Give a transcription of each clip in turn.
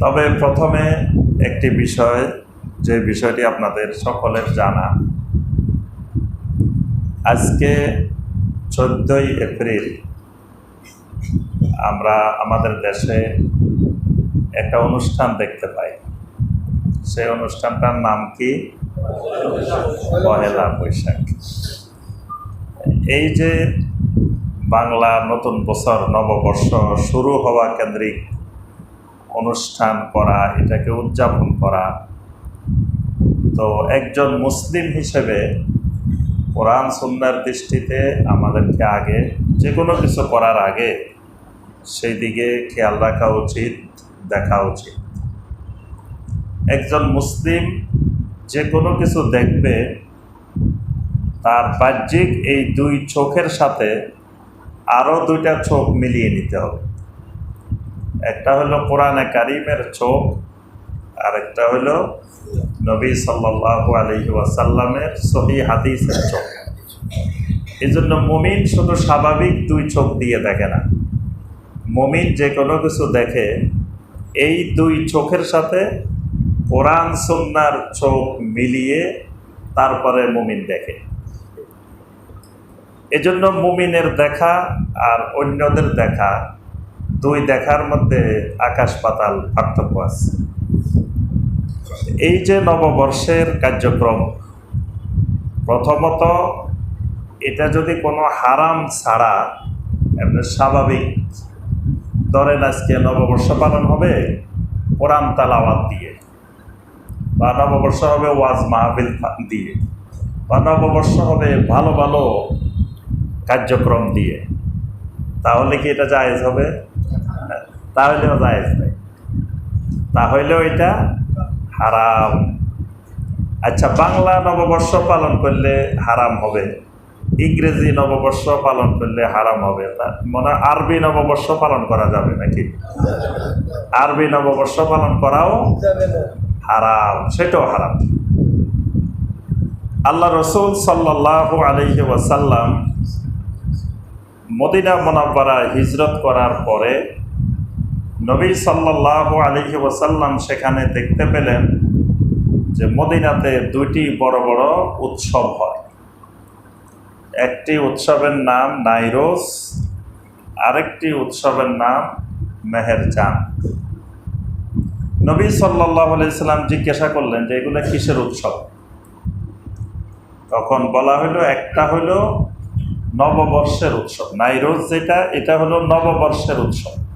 তবে প্রথমে একটি বিষয়, যে বিষয়টি আপনাদের সকলের জানা। আজকে চোদ্দই এপ্রিল আমরা আমাদের দেশে একটা অনুষ্ঠান দেখতে পাই। সেই অনুষ্ঠানটার নাম কি? পহেলা বৈশাখ। এই যে বাংলা নতুন বছর, নববর্ষ শুরু হওয়া কেন্দ্রিক অনুষ্ঠান করা, এটাকে উদযাপন করা। তো একজন মুসলিম হিসেবে কোরআন সুন্নার দৃষ্টিতে আমাদেরকে আগে যে কোনো কিছু করার আগে সেই দিকে খেয়াল রাখা উচিত, দেখা উচিত। একজন মুসলিম যে কোনো কিছু দেখবে, তার বাহ্যিক এই দুই চোখের সাথে আরও দুইটা চোখ মিলিয়ে নিতে হবে। একটা হলো কোরআনে কারিমের চোখ আর একটা হলো নবী সাল্লাল্লাহু আলহি ওয়াসাল্লামের সহি হাদিসের চোখ। এই জন্য মুমিন শুধু স্বাভাবিক দুই চোখ দিয়ে দেখে না। মুমিন যে কোনো কিছু দেখে, এই দুই চোখের সাথে কোরআন সন্ন্যার চোখ মিলিয়ে তারপরে মুমিন দেখে। এজন্য মুমিনের দেখা আর অন্যদের দেখা দুই দেখার মধ্যে আকাশ পাতাল পার্থক্য আছে। এই যে নববর্ষের কার্যক্রম, প্রথমত এটা যদি কোনো হারাম ছাড়া এমনি স্বাভাবিক। ধরেন আজকে নববর্ষ পালন হবে কোরআন তালাওয়াত দিয়ে, বা নববর্ষ হবে ওয়াজ মাহবিল দিয়ে, বা নববর্ষ হবে ভালো ভালো কার্যক্রম দিয়ে, তাহলে কি এটা জায়েজ হবে? তাহলেও জায়েজ নেই। তাহলেও এটা হারাম। আচ্ছা বাংলা নববর্ষ পালন করলে হারাম হবে। ইংরেজি নববর্ষ পালন করলে হারাম হবে। তা মনে আরবি নববর্ষ পালন করা যাবে নাকি? আরবি নববর্ষ পালন করাও হারাম, সেটাও হারাম। আল্লাহ রসুল সাল্লাহ আলহি ওয়াসাল্লাম মদিনা মোনাব্বারা হিজরত করার পরে নবী সাল্লাহ আলহি ওয়াসাল্লাম সেখানে দেখতে পেলেন যে মদিনাতে দুইটি বড় বড় উৎসব হয়। একটি উৎসবের নাম নাইরোস, আরেকটি উৎসবের নাম মেহেরজান। নবী সাল্লাহ আলাইসাল্লাম জিজ্ঞাসা করলেন যে এগুলো কিসের উৎসব? তখন বলা হলো, একটা হলো নববর্ষের উৎসব। নাইরোজ যেটা, এটা হলো নববর্ষের উৎসব।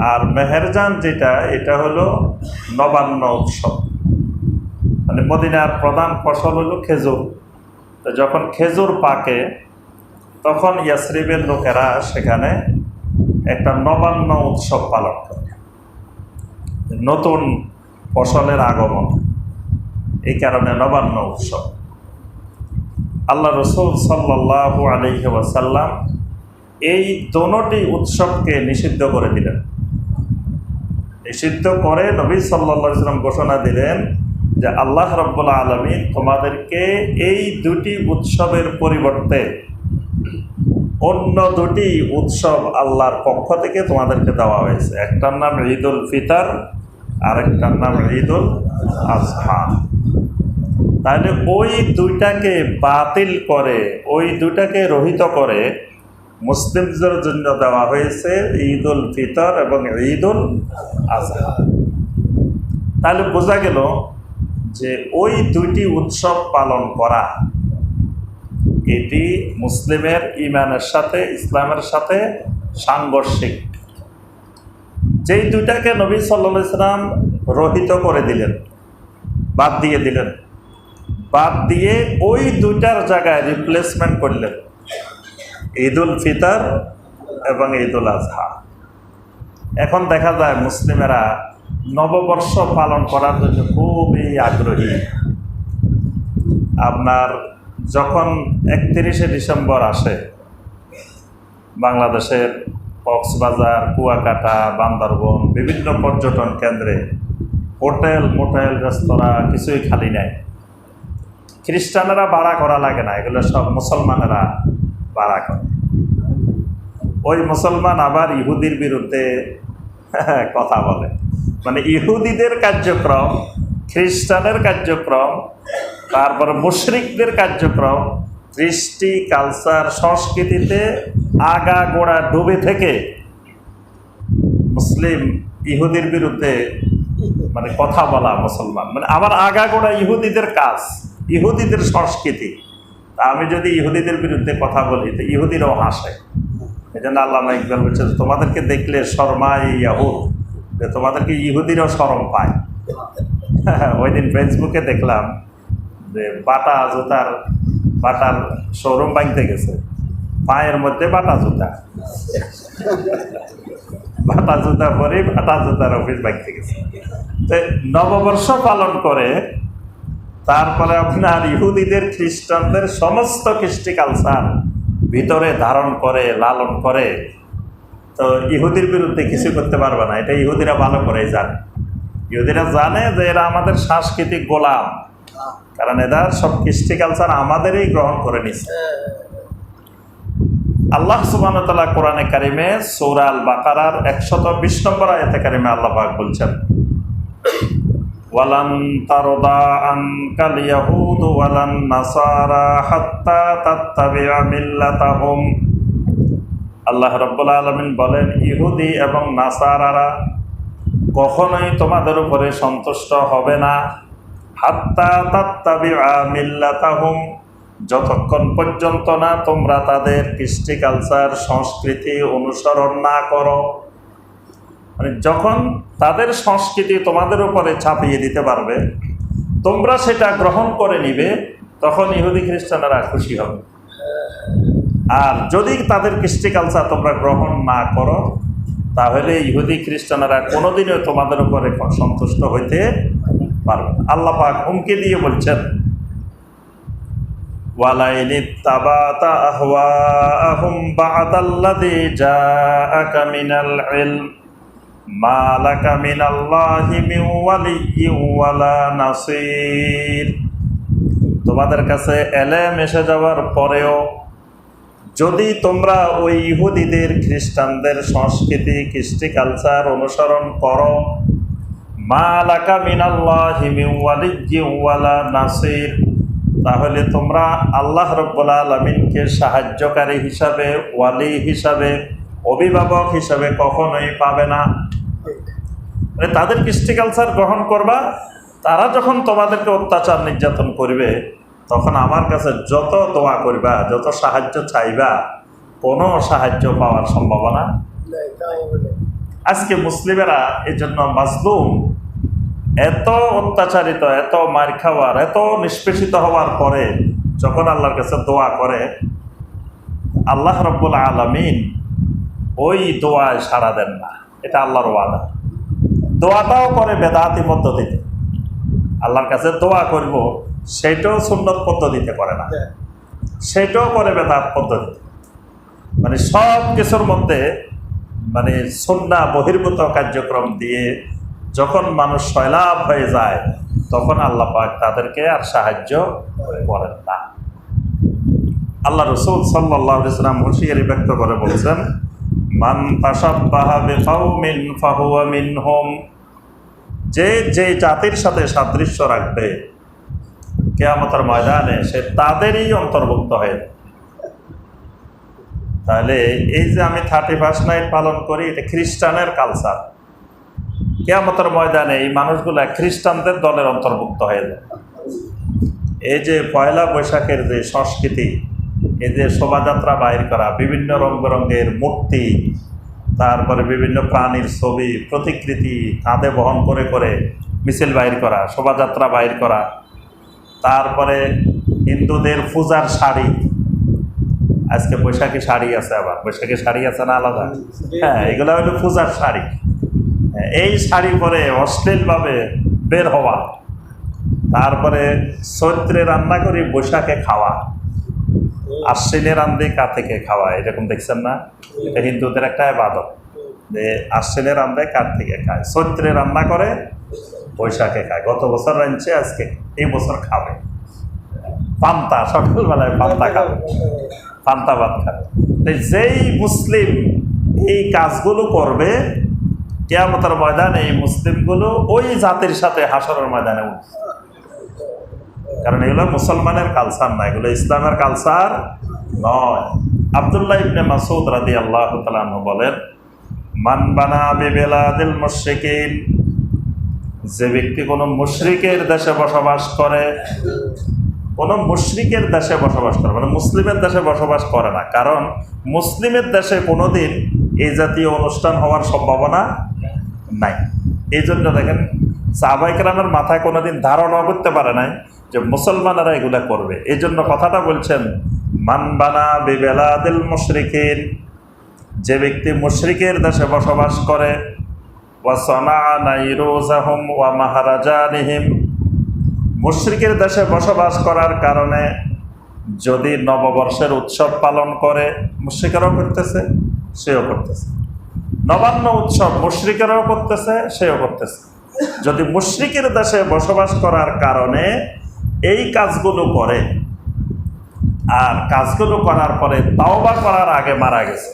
আর মেহেরজান যেটা, এটা হলো নবান্ন উৎসব। মানে মদিনার প্রধান ফসল হলো খেজুর। তো যখন খেজুর পাকে, তখন ইয়াসরিবের লোকেরা সেখানে একটা নবান্ন উৎসব পালন করে। নতুন ফসলের আগমন। এই কারণে নবান্ন উৎসব। আল্লাহ রসুল সাল্লাহ আলহি এই দোনোটি উৎসবকে নিষিদ্ধ করে দিলেন। নিষিদ্ধ করে নবী সাল্লা সাল্লাম ঘোষণা দিলেন যে আল্লাহ রব্বুল্লা আলমিন তোমাদেরকে এই দুটি উৎসবের পরিবর্তে অন্য দুটি উৎসব আল্লাহর পক্ষ থেকে তোমাদেরকে দেওয়া হয়েছে। একটার নাম ঈদ উল ফিতর, আরেকটার নাম ঈদ উল আজহা। তাহলে ওই দুইটাকে বাতিল করে, ওই দুইটাকে রহিত করে মুসলিমদের জন্য দেওয়া হয়েছে ঈদ উল ফিতর এবং ঈদ উল আজহা। তাহলে বোঝা গেল যে ওই দুইটি উৎসব পালন করা, এটি মুসলিমের ইমানের সাথে, ইসলামের সাথে সাংঘর্ষিক। যেই দুইটাকে নবী সাল্লা ইসলাম রহিত করে দিলেন, বাদ দিয়ে দিলেন, বাদ দিয়ে ওই দুইটার জায়গায় রিপ্লেসমেন্ট করলেন। ঈদ উল ফিতর এবং ঈদ উল আজহা। এখন দেখা যায় মুসলিমেরা নববর্ষ পালন করার জন্য খুবই আগ্রহী। আপনার যখন একত্রিশে ডিসেম্বর আসে, বাংলাদেশের কক্সবাজার, কুয়াকাটা, বান্দরবন, বিভিন্ন পর্যটন কেন্দ্রে হোটেল, মোটেল, রেস্তোরাঁ কিছুই খালি নাই। খ্রিস্টানেরা ভাড়া করা লাগে না, এগুলো সব মুসলমানেরা ভাড়া করে। ওই মুসলমান আবার ইহুদির বিরুদ্ধে কথা বলে। মানে ইহুদিদের কার্যক্রম, খ্রিস্টানের কার্যক্রম, তারপর মুশরিকদের কার্যক্রম, কৃষ্টি, কালচার, সংস্কৃতিতে আগা গোড়া ডুবে থেকে মুসলিম ইহুদির বিরুদ্ধে মানে কথা বলা মুসলমান। মানে আমার আগাগোড়া ইহুদিদের কাজ, ইহুদিদের সংস্কৃতি। আমি যদি ইহুদিদের বিরুদ্ধে কথা বলি, তো ইহুদিরাও হাসে। এই জন্য আল্লাহ ইকবাল বলছে তোমাদেরকে দেখলে শর্মা ইয়াহুদ, যে তোমাদেরকে ইহুদিরাও শরম পায়। ওই দিন ফেসবুকে দেখলাম যে বাটা জুতার, বাটার শোরুম ভাঙতে গেছে। পায়ের মধ্যে বাটা জুতা। বাটা জুতা পরে বাটা জুতার অফিস ভাঙতে গেছে। তো নববর্ষ পালন করে তারপরে আপনার ইহুদিদের, খ্রিস্টানদের সমস্ত কৃষ্টি কালচার ভিতরে ধারণ করে, লালন করে। তো ইহুদির বিরুদ্ধে কিছু করতে পারবে না। এটা ইহুদিরা ভালো করে জানে। ইহুদিরা জানে যে এরা আমাদের সাংস্কৃতিক গোলাম। কারণ এরা সব কৃষ্টি কালচার আমাদেরই গ্রহণ করে নিচ্ছে আল্লাহ সুবান তাল্লাহ কোরআনে কারিমে সৌরাল বাকারার একশত বিশ নম্বর আয়তে কারিমে আল্লাহ বলছেন ওয়ালান তারদা আনকাল নাসারা হাত্তা তাত্তাবিআ মিল্লাতাহুম। আল্লাহ রাব্বুল আলামিন বলেন, ইহুদি এবং নাসারারা কখনোই তোমাদের উপরে সন্তুষ্ট হবে না। হাত্তা তাত্তাবিআ মিল্লাতাহুম, যতক্ষণ পর্যন্ত না তোমরা তাদের কৃষ্টি কালচার, সংস্কৃতি অনুসরণ না করো। মানে যখন তাদের সংস্কৃতি তোমাদের উপরে ছাপিয়ে দিতে পারবে, তোমরা সেটা গ্রহণ করে নিবে, তখন ইহুদি খ্রিস্টানরা খুশি হবে। আর যদি তাদের কৃষ্টি কালচার তোমরা গ্রহণ না করো, তাহলে ইহুদি খ্রিস্টানরা কোনোদিনও তোমাদের উপরে সন্তুষ্ট হইতে পারবে আল্লাহ পাক হুমকি দিয়ে বলছেন, ওয়ালাইনি তাবাতা ما لك من الله من ولي ولا نصير তোমাদের কাছে এলেম এসে যাওয়ার পরেও যদি তোমরা ওই ইহুদিদের খ্রিস্টানদের সংস্কৃতি কৃষ্টি কালচার অনুসরণ করো মা লাকা মিনাল্লাহি মিন ওয়ালিয়্যিন ওয়ালা নাসির তাহলে তোমরা আল্লাহ রব্বুল আলমিনকে সাহায্যকারী হিসাবে ওয়ালি হিসাবে অভিভাবক হিসাবে কখনোই পাবে না। মানে তাদের কৃষ্টি কালচার গ্রহণ করবা, তারা যখন তোমাদেরকে অত্যাচার নির্যাতন করবে, তখন আমার কাছে যত দোয়া করবা, যত সাহায্য চাইবা, কোনো সাহায্য পাওয়ার সম্ভাবনা আজকে মুসলিমেরা এই জন্য মাজলুম, এত অত্যাচারিত, এত মার খাওয়ার, এত নিষ্পেষিত হওয়ার পরে যখন আল্লাহর কাছে দোয়া করে, আল্লাহ রব্বুল আলমিন ওই দোয়ায় সাড়া দেন না। এটা আল্লাহর ওয়াদা। দোয়াটাও করে বেদাতি পদ্ধতিতে। আল্লাহর কাছে দোয়া করব সেটাও সুন্নত পদ্ধতিতে করে না। সেটাও করে বেদাত পদ্ধতিতে। মানে সব কিছুর মধ্যে মানে সন্না বহির্ভূত কার্যক্রম দিয়ে যখন মানুষ সয়লাভ হয়ে যায় তখন আল্লাহ পাক তাদেরকে আর সাহায্য করেন না। আল্লাহ রসুল সাল্লাহ ইসলাম হুঁশিয়ারি ব্যক্ত করে বলছেন মান তাসাব্বাহা বিকাউমিন ফাহুয়া মিনহুম। যে যে জাতির সাথে সাদৃশ্য রাখবে, কেয়ামতের ময়দানে সে তাদেরই অন্তর্ভুক্ত হয়ে তাহলে এই যে আমি থার্টি ফার্স্ট নাইট পালন করি, এটা খ্রিস্টানের কালচার কেয়ামতের ময়দানে এই মানুষগুলা খ্রিস্টানদের দলের অন্তর্ভুক্ত হয়ে এই যে পয়লা বৈশাখের যে সংস্কৃতি যে শোভাযাত্রা বাইর করা বিভিন্ন রং বেরঙের মূর্তি তারপরে বিভিন্ন প্রাণীর ছবি প্রতিকৃতি কাঁধে বহন করে করে মিছিল বাইর করা শোভাযাত্রা বাইর করা। তারপরে হিন্দুদের পূজার শাড়ি। আজকে বৈশাখী শাড়ি আছে আবার। বৈশাখী শাড়ি আছে না আলাদা? হ্যাঁ এগুলো হলো পূজার শাড়ি। হ্যাঁ, এই শাড়ি পরে অশ্লীলভাবে বের হওয়া। তারপরে চৈত্রে রান্না করি বৈশাখে খাওয়া। আশ্বিনে রান্ধে কা থেকে খাওয়া এরকম দেখছেন না? এটা হিন্দুদের একটা এবাদত যে আশ্বিনে রান্ধে কার থেকে খায়, চৈত্রে রান্না করে, বৈশাখে খায়। গত বছর রাঁধছে, আজকে এই বছর খাবে। পান্তা, সকালবেলায় পান্তা খাবে। পান্তা ভাত খাবে। যেই মুসলিম এই কাজগুলো করবে, কেয়ামতের ময়দানে এই মুসলিমগুলো ওই জাতির সাথে হাসরের ময়দানে উঠবে। কারণ এগুলো মুসলমানের কালচার না, এগুলো ইসলামের কালচার নয়। আবদুল্লাহ ইবনে মাসুদ রাদি আল্লাহ তালু বলেন, মান বানা বেবেলাদিল মুশরিকিন যে ব্যক্তি কোনো মুশরিকের দেশে বসবাস করে, কোনো মুশরিকের দেশে বসবাস করে মানে মুসলিমের দেশে বসবাস করে না। কারণ মুসলিমের দেশে কোনোদিন এই জাতীয় অনুষ্ঠান হওয়ার সম্ভাবনা নাই। এই জন্য দেখেন সাহবাইকরামের মাথায় কোনোদিন ধারণা করতে পারে নাই যে মুসলমানেরা এগুলা করবে। এই জন্য কথাটা বলছেন মানবানা বিবেলাদিল মুশরিকের যে ব্যক্তি মুশরিকের দেশে বসবাস করে, ওয়া ওয়া মাহারাজানিহিম মুশরিকের দেশে বসবাস করার কারণে যদি নববর্ষের উৎসব পালন করে, মুশ্রিকেরাও করতেছে, সেও করতেছে। নবান্ন উৎসব মুশ্রিকেরাও করতেছে, সেও করতেছে। যদি মুশ্রিকের দেশে বসবাস করার কারণে এই কাজগুলো করে। আর কাজগুলো করার পরে তাওবা করার আগে মারা গেছে।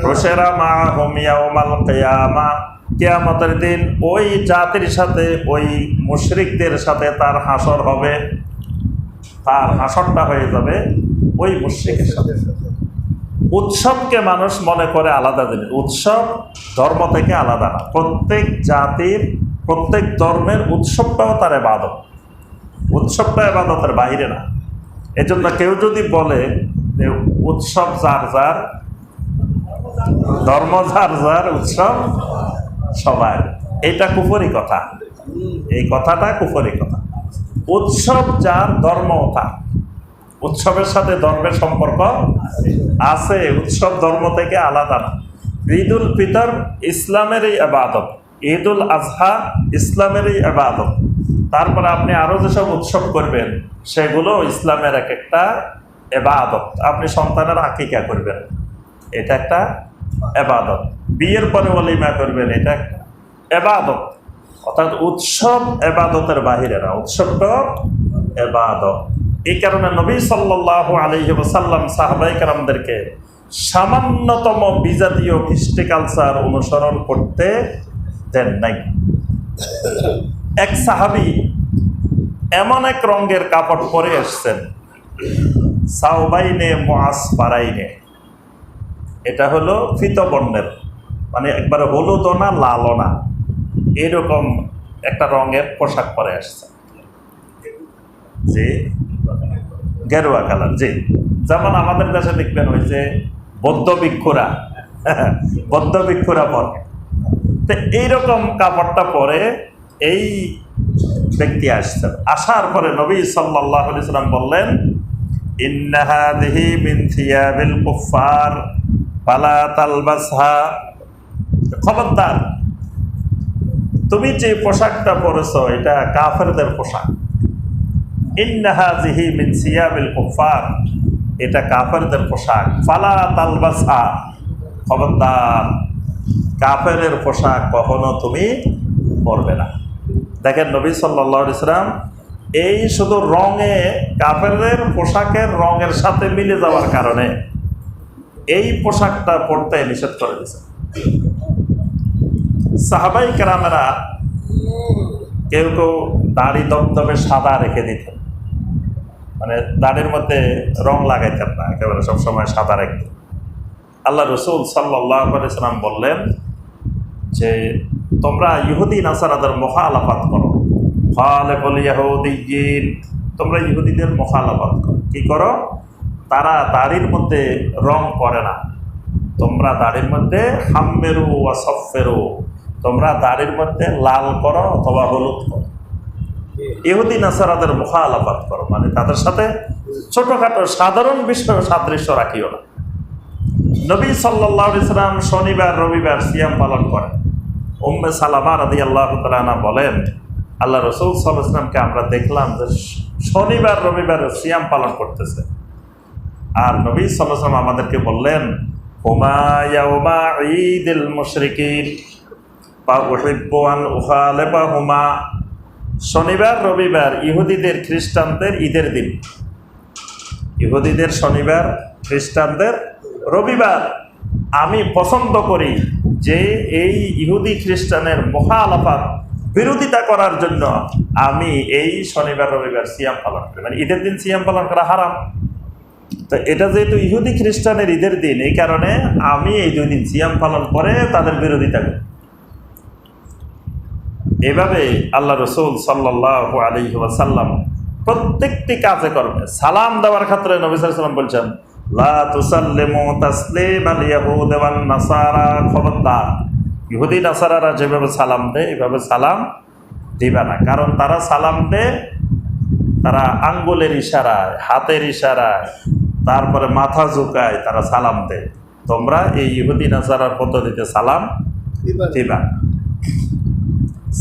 রোশেরা মা হোমিয়া ওমাল কেয়ামা। কেয়ামতের দিন ওই জাতির সাথে, ওই মুশরিকদের সাথে তার হাসর হবে। তার হাসরটা হয়ে যাবে ওই মুশ্রিকের সাথে। উৎসবকে মানুষ মনে করে আলাদা জিনিস উৎসব ধর্ম থেকে আলাদা না। প্রত্যেক জাতির, প্রত্যেক ধর্মের উৎসবটাও তার এবাদত উৎসবটা এবাদতের বাহিরে না। এজন্য কেউ যদি বলে যে উৎসব যার যার, ধর্ম যার যার, উৎসব সবার। এটা কুফরি কথা। এই কথাটা কুফরি কথা। উৎসব যার ধর্ম তার উৎসবের সাথে ধর্মের সম্পর্ক আছে। উৎসব ধর্ম থেকে আলাদা না। ঈদ উল ফিতর ইসলামেরই আবাদত ঈদ উল আজহা ইসলামেরই আবাদত তারপরে আপনি আরও যেসব উৎসব করবেন, সেগুলো ইসলামের এক একটা এবাদত। আপনি সন্তানের আকিকা করবেন, এটা একটা এবাদত। বিয়ের পরে অলিমা করবেন, এটা একটা এবাদত। অর্থাৎ উৎসব এবাদতের বাহিরে না উৎসবটা এবাদত। এই কারণে নবী সাল্লাহ আলহি সাল্লাম সাহাবাই কালামদেরকে সামান্যতম বিজাতীয় কৃষ্টি কালচার অনুসরণ করতে দেন নাই। এক সাহাবি এমন এক রঙের কাপড় পরে এসছেন সাউবাইনে মোয়াস পারাইনে এটা হলো ফিতবর্ণের মানে একবারে হলুদও না লালও না, এরকম একটা রঙের পোশাক পরে আসছে। যে গেরুয়া কালার, জি। যেমন আমাদের দেশে দেখবেন ওই যে বৌদ্ধ ভিক্ষুরা বৌদ্ধ ভিক্ষুরা পরে। তো এইরকম কাপড়টা পরে এই ব্যক্তি আসছেন। আসার পরে নবী সাল্লাহ সাল্লাম বললেন খবরদার, তুমি যে পোশাকটা পরেছ, এটা কাফেরদের পোশাক। ইন্নাহাজিহি এটা কাফেরদের পোশাক। ফালা তালবাসা খবরদার, কাফেরের পোশাক কখনো তুমি পরবে না। দেখেন নবী সাল্লা ইসলাম এই শুধু রঙে কাফেরের পোশাকের রঙের সাথে মিলে যাওয়ার কারণে এই পোশাকটা পরতে নিষেধ করে দিয়েছে। সাহাবাই কেরামেরা কেউ কেউ দাড়ি দমদমে সাদা রেখে দিতেন। মানে দাড়ির মধ্যে রং লাগাইতেন না, একেবারে সবসময় সাদা রাখতেন আল্লাহ রসুল সাল্লাম বললেন যে তোমরা ইহুদি নাসারাদের মহা আলাপাত করো। ফলে বলি ইহুদিন তোমরা ইহুদিদের মহা আলাপাত করো। কী করো? তারা দাড়ির মধ্যে রং করে না। তোমরা দাড়ির মধ্যে হাম্মেরু বা সফেরু তোমরা দাড়ির মধ্যে লাল করো অথবা হলুদ করো। ইহুদি নাসারাদের মুখা আলাপাত করো। মানে তাদের সাথে ছোটোখাটো সাধারণ বিষয় সাদৃশ্য রাখিও না। নবী সাল্লাহ ইসলাম শনিবার, রবিবার সিয়াম পালন করেন। উম্মে সালামা রাদি আল্লাহ তালা বলেন, আল্লাহ রসুল ইসলামকে আমরা দেখলাম যে শনিবার রবিবার সিয়াম পালন করতেছে। আর নবী সাল্লাম আমাদেরকে বললেন হুমা মুশরিকিন বা বা হুমা শনিবার, রবিবার ইহুদিদের, খ্রিস্টানদের ঈদের দিন। ইহুদিদের শনিবার, খ্রিস্টানদের রবিবার। আমি পছন্দ করি যে এই ইহুদি খ্রিস্টানের মহালাপাত বিরোধিতা করার জন্য আমি এই শনিবার, রবিবার সিয়াম পালন করি। মানে ঈদের দিন সিয়াম পালন করা হারাম। তো এটা যেহেতু ইহুদি খ্রিস্টানের ঈদের দিন, এই কারণে আমি এই দুই দিন সিয়াম পালন করে তাদের বিরোধিতা করি। এভাবে আল্লাহ রসুল সাল্লাহ সাল্লাম প্রত্যেকটি কাজে কর্মে সালাম দেওয়ার ক্ষেত্রে নবী সাল্লাম বলছেন খবরদার ইহুদি নাসারারা যেভাবে সালাম দেয় এইভাবে সালাম দিবা না। কারণ তারা সালাম দেয় তারা আঙ্গুলের ইশারায় হাতের ইশারায় তারপরে মাথা ঝুঁকায় তারা সালাম দেয়। তোমরা এই ইহুদি নাসারার পদ্ধতিতে সালাম দিবা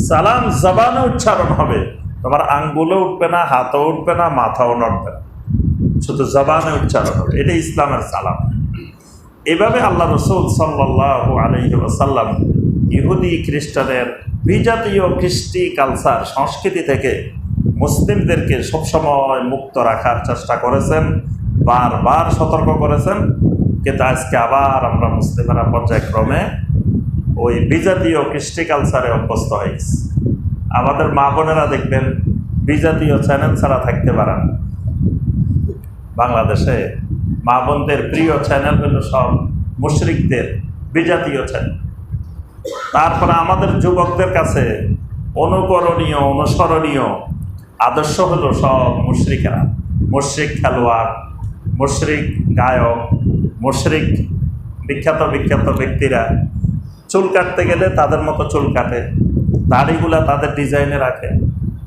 সালাম জবানে উচ্চারণ হবে। তোমার আঙ্গুলে উঠবে না হাতও উঠবে না মাথাও নড়বে না। শুধু জবানে উচ্চারণ হবে, এটা ইসলামের সালাম। এভাবে আল্লাহ রসুল সাল্লাহ আলহিসাল্লাম ইহুদি খ্রিস্টানের বিজাতীয় কৃষ্টি কালচার, সংস্কৃতি থেকে মুসলিমদেরকে সবসময় মুক্ত রাখার চেষ্টা করেছেন, বারবার সতর্ক করেছেন। কিন্তু আজকে আবার আমরা মুসলিমেরা পর্যায়ক্রমে ওই বিজাতীয় কৃষ্টি কালচারে অভ্যস্ত হয়ে গেছে। আমাদের মা বোনেরা দেখবেন বিজাতীয় চ্যানেল ছাড়া থাকতে পারেন বাংলাদেশে মা বোনদের প্রিয় চ্যানেল হলো সব মুশরিকদের বিজাতীয় চ্যানেল তারপরে আমাদের যুবকদের কাছে অনুকরণীয়, অনুসরণীয় আদর্শ হলো সব মুশরিকেরা। মুশরিক খেলোয়াড়, মুশরিক গায়ক, মুশরিক বিখ্যাত বিখ্যাত ব্যক্তিরা চুল কাটতে গেলে তাদের মতো চুল কাটে, দাড়িগুলা তাদের ডিজাইনে রাখে।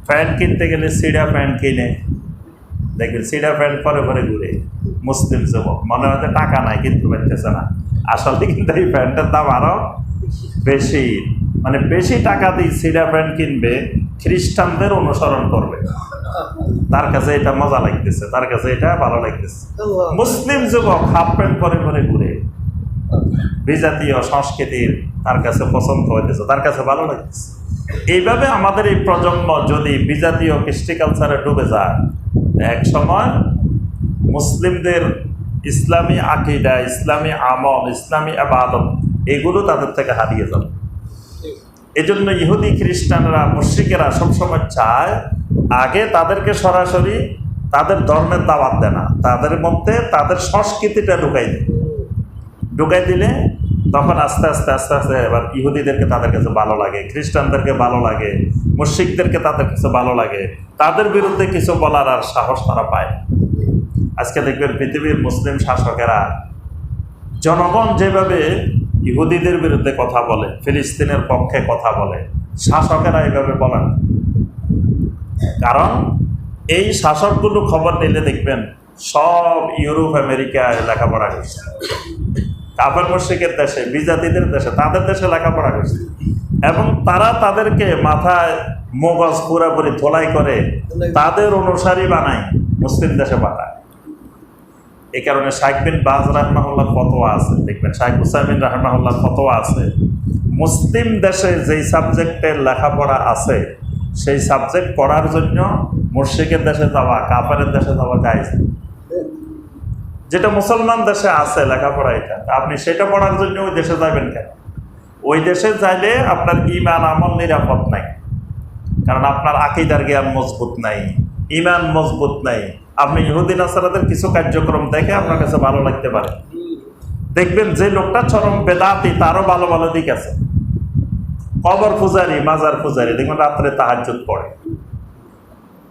প্যান্ট কিনতে গেলে সিডা প্যান্ট কিনে দেখবেন সিডা প্যান্ট পরে পরে ঘুরে। মুসলিম যুবক মনে হয় টাকা নাই কিনতে পারতেছে না। আসলে কিন্তু এই প্যান্টের দাম আরও বেশি। মানে বেশি টাকা দিয়ে সিডা প্যান্ট কিনবে খ্রিস্টানদের অনুসরণ করবে। তার কাছে এটা মজা লাগতেছে তার কাছে এটা ভালো লাগতেছে। মুসলিম যুবক হাফ প্যান্ট পরে পরে ঘুরে। বিজাতীয় সংস্কৃতির তার কাছে পছন্দ হইতেছে তার কাছে ভালো লাগতেছে। এইভাবে আমাদের এই প্রজন্ম যদি বিজাতীয় কৃষ্টি কালচারে ডুবে যায় এক সময় মুসলিমদের ইসলামী আকিদা, ইসলামী আমল, ইসলামী আবাদত, এগুলো তাদের থেকে হারিয়ে যাবে। এই জন্য ইহুদি খ্রিস্টানরা, মুশ্রিকেরা সবসময় চায়, আগে তাদেরকে সরাসরি তাদের ধর্মের দাওয়াত দেয় না তাদের মধ্যে তাদের সংস্কৃতিটা ঢুকাই দেয়। ঢুকাই দিলে তখন আস্তে আস্তে আস্তে আস্তে এবার ইহুদিদেরকে তাদের কাছে ভালো লাগে, খ্রিস্টানদেরকে ভালো লাগে মুশিকদেরকে তাদের কাছে ভালো লাগে, তাদের বিরুদ্ধে কিছু বলার আর সাহস তারা পায় আজকে দেখবেন পৃথিবীর মুসলিম শাসকেরা জনগণ যেভাবে ইহুদিদের বিরুদ্ধে কথা বলে, ফিলিস্তিনের পক্ষে কথা বলে, শাসকেরা এইভাবে বলেন কারণ এই শাসকগুলো খবর নিলে দেখবেন সব ইউরোপ আমেরিকায় লেখাপড়া করছে কাফের মুশ্রিকের দেশে, বিজাতিদের দেশে, তাদের দেশে লেখাপড়া করছে। এবং তারা তাদেরকে মাথায় মগজ পুরাপুরি ধোলাই করে তাদের অনুসারী বানায়, মুসলিম দেশে পাঠায়। এই কারণে শাইখ বিন বাজ রাহমাহুল্লাহ ফতোয়া আছে, দেখবেন। শাইখ হুসাইমিন রাহমাহুল্লাহ ফতোয়া আছে। মুসলিম দেশে যেই সাবজেক্টের লেখাপড়া আছে, সেই সাবজেক্ট পড়ার জন্য মুর্শিকের দেশে যাওয়া কাপারের দেশে যাওয়া যায় যেটা মুসলমান দেশে আছে লেখাপড়া এটা আপনি সেটা পড়ার জন্য ওই দেশে যাবেন কেন? ওই দেশে যাইলে আপনার ইমান আমল নিরাপদ নাই। কারণ আপনার আকিদার জ্ঞান মজবুত নাই ইমান মজবুত নাই। আপনি ইহুদিন আসারাদের কিছু কার্যক্রম দেখে আপনার কাছে ভালো লাগতে পারে। দেখবেন যে লোকটা চরম বেদাতি তারও ভালো ভালো দিক আছে। কবর পূজারি মাজার পূজারি দেখবেন রাত্রে তাহাজ্জুদ পড়ে।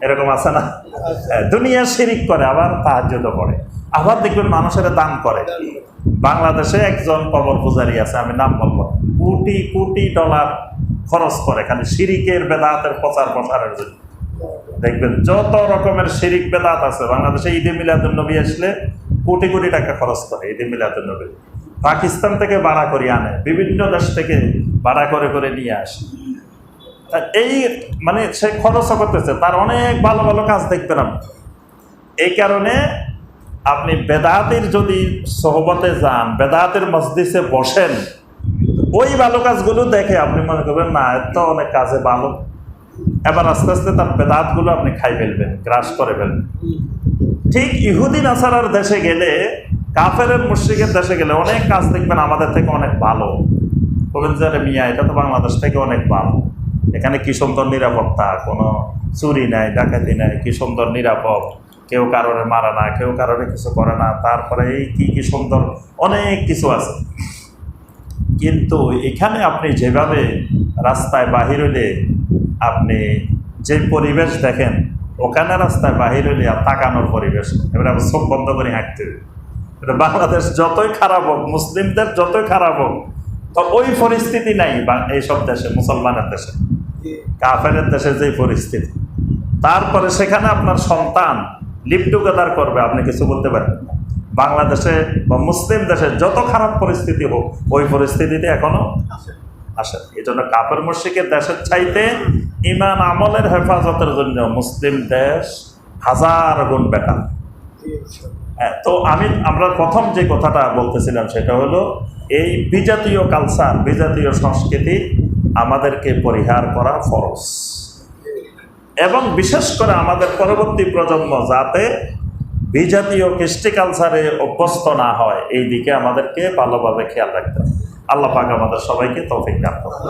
এরকম আছে না? হ্যাঁ, দুনিয়া শিরিক করে আবার তাহাজ্জুদও পড়ে। আবার দেখবেন মানুষের দান করে। বাংলাদেশে একজন কবর পূজারি আছে, আমি নাম বলব কোটি কোটি ডলার খরচ করে, খালি শিরিকের বেদাতের প্রচার প্রসারের জন্য। দেখবেন যত রকমের শিরিক বেদাত আছে, বাংলাদেশে ঈদে মিলাদুল নবী আসলে কোটি কোটি টাকা খরচ করে ঈদে মিলাদুল নবী। পাকিস্তান থেকে ভাড়া করে আনে, বিভিন্ন দেশ থেকে ভাড়া করে করে নিয়ে আসে। এই মানে সে খরচও করতেছে, তার অনেক ভালো ভালো কাজ দেখবেন আপনি। এই কারণে আপনি বেদাতের যদি সহবতে যান, বেদাতের মসজিদে বসেন, ওই ভালো কাজগুলো দেখে আপনি মনে করবেন, না এত অনেক কাজে ভালো। এবার আস্তে আস্তে তার বেদাতগুলো আপনি খাই ফেলবেন, গ্রাস করে ফেলবেন। ঠিক ইহুদিন আসারার দেশে গেলে কাফের মুশ্রিকের দেশে গেলে অনেক কাজ দেখবেন আমাদের থেকে অনেক ভালো। বলবেন, যে আরে মিয়া, এটা তো বাংলাদেশ থেকে অনেক ভালো। এখানে কি সুন্দর নিরাপত্তা? কোনো চুরি নাই, ডাকাতি নাই, কি সুন্দর নিরাপদ? কেউ কারোরে মারে না, কেউ কারোরে কিছু করে না, তারপরে এই কি কি সুন্দর অনেক কিছু আছে কিন্তু এখানে আপনি যেভাবে রাস্তায় বাহির হলে আপনি যে পরিবেশ দেখেন, ওখানে রাস্তায় বাহির হলে আর তাকানোর পরিবেশ। এবারে আবার চোখ বন্ধ করে হাঁটতে। এটা বাংলাদেশ যতই খারাপ হোক, মুসলিমদের যতই খারাপ হোক, তো ওই পরিস্থিতি নাই এইসব দেশে, মুসলমানের দেশে কাফেরের দেশে যে পরিস্থিতি তারপরে সেখানে আপনার সন্তান টুগেদার করবে আপনি কিছু বলতে পারেন। বাংলাদেশে বা মুসলিম দেশে যত খারাপ পরিস্থিতি হোক ওই পরিস্থিতিতে এখনও আসে এই জন্য কাপের মুর্শিকের দেশের চাইতে ইমান আমলের হেফাজতের জন্য মুসলিম দেশ হাজার গুণ বেটার হ্যাঁ, তো আমি আমরা প্রথম যে কথাটা বলতেছিলাম সেটা হলো এই বিজাতীয় কালচার বিজাতীয় সংস্কৃতি আমাদেরকে পরিহার করা ফরজ। এবং বিশেষ করে আমাদের পরবর্তী প্রজন্ম যাতে বিজাতীয় কৃষ্টি কালচারে অভ্যস্ত না হয়, এই দিকে আমাদেরকে ভালোভাবে খেয়াল রাখতে হবে। আল্লাহ পাক আমাদের সবাইকে তৌফিক দান করুন।